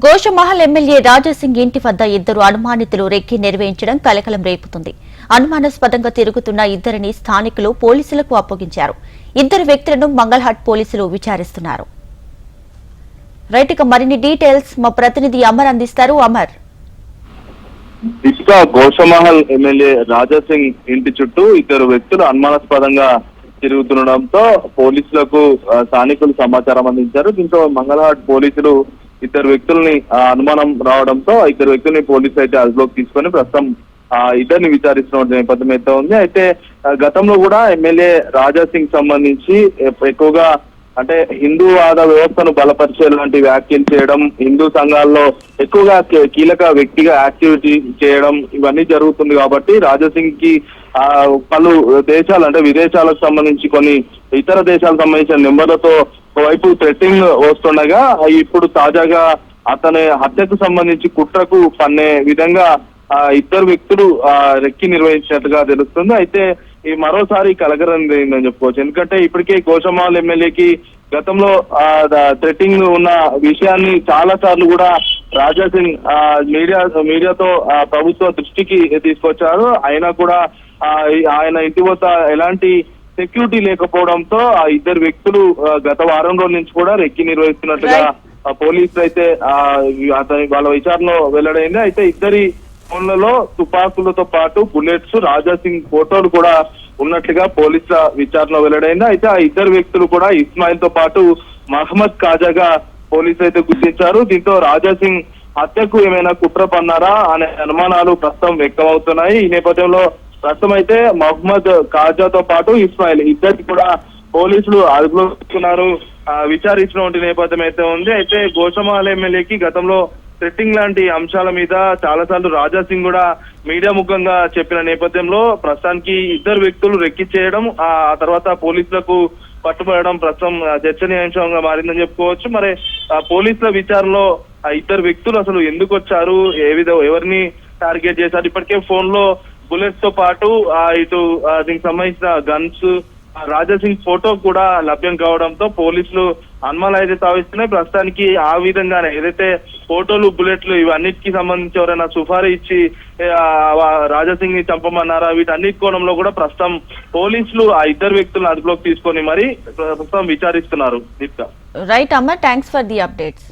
Goshamahal MLA Raja Singh ఇంటి వద్ద ఇద్దరు అనుమానితులు రెక్కి నిర్వహించడం కలకలం రేపుతుంది. అనుమానాస్పదంగా తిరుగుతున్న ఇద్దరిని స్థానికులు పోలీసులకు అప్పగించారు. ఇద్దరు వ్యక్తులను మంగళహాట్ పోలీసులు విచారిస్తున్నారు. రైట్ మరిన్ని డీటెయిల్స్ మా ప్రతినిధి అమర్ అందిస్తారు. అమర్. ఇసుక గోషమహల్ ఎమ్మెల్యే రాజాసింగ్ ఇంటి చుట్టూ ఇద్దరు వ్యక్తులు అనుమానాస్పదంగా తిరుగుతుండడంతో పోలీసులకు స్థానికులు సమాచారం అందించారు. దీంతో మంగళహాట్ పోలీసులు ఇద్దరు వ్యక్తుల్ని అనుమానం రావడంతో ఇద్దరు వ్యక్తుల్ని పోలీసులు అయితే అదుపులోకి తీసుకొని ప్రస్తుతం ఆ, ఇద్దరిని విచారిస్తున్న నేపథ్యం అయితే ఉంది. అయితే గతంలో కూడా ఎమ్మెల్యే రాజా సింగ్ సంబంధించి ఎక్కువగా అంటే హిందూవాద వ్యవస్థను బలపరిచే లాంటి వ్యాఖ్యలు చేయడం హిందూ సంఘాల్లో ఎక్కువగా కీలక వ్యక్తిగా యాక్టివిటీ చేయడం ఇవన్నీ జరుగుతుంది కాబట్టి రాజాసింగ్కి ఆ, పలు దేశాలు అంటే విదేశాలకు సంబంధించి కొన్ని ఇతర దేశాలకు సంబంధించిన నెంబర్లతో ఒకవైపు థ్రెట్టింగ్ వస్తుండగా ఇప్పుడు తాజాగా అతని హత్యకు సంబంధించి కుట్రకు పన్నే విధంగా ఆ ఇద్దరు వ్యక్తులు ఆ రెక్కి నిర్వహించినట్టుగా తెలుస్తుంది. అయితే ఈ మరోసారి కలగరందని చెప్పుకోవచ్చు. ఎందుకంటే ఇప్పటికే గోషమాల్ ఎమ్మెల్యేకి గతంలో ఆ థ్రెటింగ్ ఉన్న విషయాన్ని చాలా సార్లు కూడా రాజా సింగ్ ఆ మీడియా మీడియాతో ఆ ప్రభుత్వ దృష్టికి తీసుకొచ్చారు. అయినా కూడా ఆయన ఇంటి వద్ద ఎలాంటి సెక్యూరిటీ లేకపోవడంతో ఆ ఇద్దరు వ్యక్తులు గత వారం రోజుల నుంచి కూడా రెక్కి నిర్వహిస్తున్నట్టుగా పోలీసులు అయితే అతని వాళ్ళ విచారణలో వెల్లడైంది. అయితే ఇద్దరి ఫోన్లలో తుపాకులతో పాటు బుల్లెట్స్ రాజా సింగ్ ఫోటోలు కూడా ఉన్నట్లుగా పోలీసుల విచారణలో వెల్లడైంది. అయితే ఆ ఇద్దరు వ్యక్తులు కూడా ఇస్మాయిల్తో పాటు మహమ్మద్ కాజాగా పోలీసులు అయితే గుర్తించారు. దీంతో రాజా సింగ్ హత్యకు ఏమైనా కుట్ర పన్నారా అనే అనుమానాలు ప్రస్తుతం వ్యక్తమవుతున్నాయి. ఈ నేపథ్యంలో ప్రస్తుతం అయితే మహమ్మద్ కాజాతో పాటు ఇస్మాయిల్ ఇద్దరికి కూడా పోలీసులు అదుపులో తీసుకున్నారు విచారించినటువంటి నేపథ్యం అయితే ఉంది. అయితే గోషమాల ఎమ్మెల్యేకి గతంలో థ్రెట్టింగ్ లాంటి అంశాల మీద చాలా సార్లు రాజా సింగ్ కూడా మీడియా ముఖంగా చెప్పిన నేపథ్యంలో ప్రస్తుతానికి ఇద్దరు వ్యక్తులు రెక్కిచ్చేయడం ఆ తర్వాత పోలీసులకు పట్టుబడడం ప్రస్తుతం చర్చనీయాంశంగా మారిందని చెప్పుకోవచ్చు. మరి పోలీసుల విచారణలో ఆ ఇద్దరు వ్యక్తులు అసలు ఎందుకు వచ్చారు? ఏ విధ ఎవరిని టార్గెట్ చేశారు? ఇప్పటికే ఫోన్లో బుల్లెట్స్తో పాటు ఇటు దీనికి సంబంధించిన గన్స్ రాజాసింగ్ ఫోటో కూడా లభ్యం కావడంతో పోలీసులు అనుమానాలు అయితే తావిస్తున్నాయి ప్రస్తుతానికి ఆ విధంగానే ఏదైతే ఫోటోలు బుల్లెట్లు ఇవన్నిటికి సంబంధించి ఎవరైనా సుఫారీ ఇచ్చి రాజాసింగ్ని చంపమన్నారా? వీటన్నిటి కోణంలో కూడా ప్రస్తుతం పోలీసులు ఆ ఇద్దరు వ్యక్తులను అదుపులోకి తీసుకొని మరి ప్రస్తుతం విచారిస్తున్నారు దీప్త. రైట్ అమ్మ. Thanks for the updates